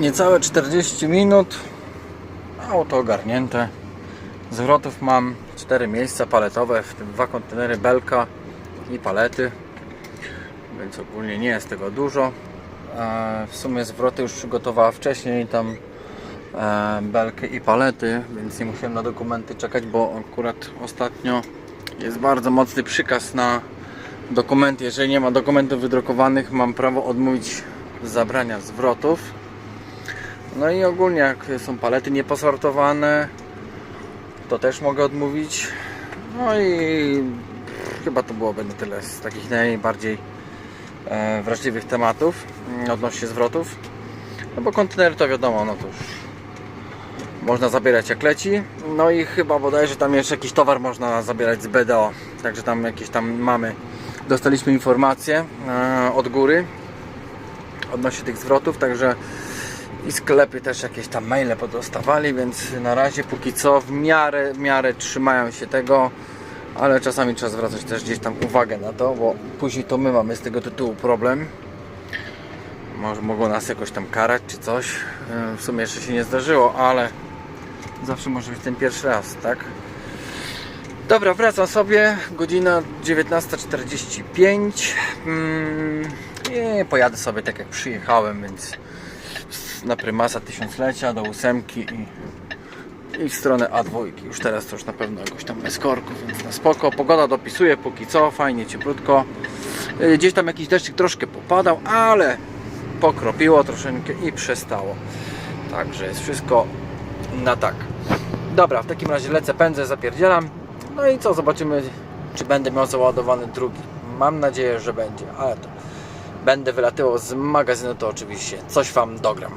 niecałe 40 minut. Auto ogarnięte. Zwrotów mam 4 miejsca paletowe, w tym dwa kontenery belka i palety. Więc ogólnie nie jest tego dużo. E, W sumie zwroty już przygotowała wcześniej tam e, belkę i palety, więc nie musiałem na dokumenty czekać, bo akurat ostatnio jest bardzo mocny przykaz na dokumenty. Jeżeli nie ma dokumentów wydrukowanych, mam prawo odmówić zabrania zwrotów. No i ogólnie jak są palety nieposortowane, to też mogę odmówić. No i chyba to byłoby na tyle z takich najbardziej e, wrażliwych tematów mm, odnośnie zwrotów. No bo kontenery to wiadomo, no to już można zabierać jak leci. No i chyba bodajże tam jeszcze jakiś towar można zabierać z BDO. Także tam jakieś tam mamy. Dostaliśmy informacje e, od góry odnośnie tych zwrotów, także i sklepy też jakieś tam maile podostawali, więc na razie póki co w miarę, w miarę trzymają się tego, ale czasami trzeba zwracać też gdzieś tam uwagę na to, bo później to my mamy z tego tytułu problem. Może mogą nas jakoś tam karać czy coś. E, W sumie jeszcze się nie zdarzyło, ale zawsze może być ten pierwszy raz, tak? Dobra, wracam sobie. Godzina 19.45. Mm, I pojadę sobie tak jak przyjechałem, więc na prymasa tysiąclecia do ósemki i, i w stronę A2. Już teraz to już na pewno jakoś tam bez korków, więc na spoko. Pogoda dopisuje póki co, fajnie, cieplutko. Y, Gdzieś tam jakiś deszczyk troszkę popadał, ale pokropiło troszeczkę i przestało. Także jest wszystko na tak. Dobra, w takim razie lecę, pędzę, zapierdzielam. No i co, zobaczymy, czy będę miał załadowany drugi. Mam nadzieję, że będzie, ale to będę wylatywał z magazynu, to oczywiście coś Wam dogram.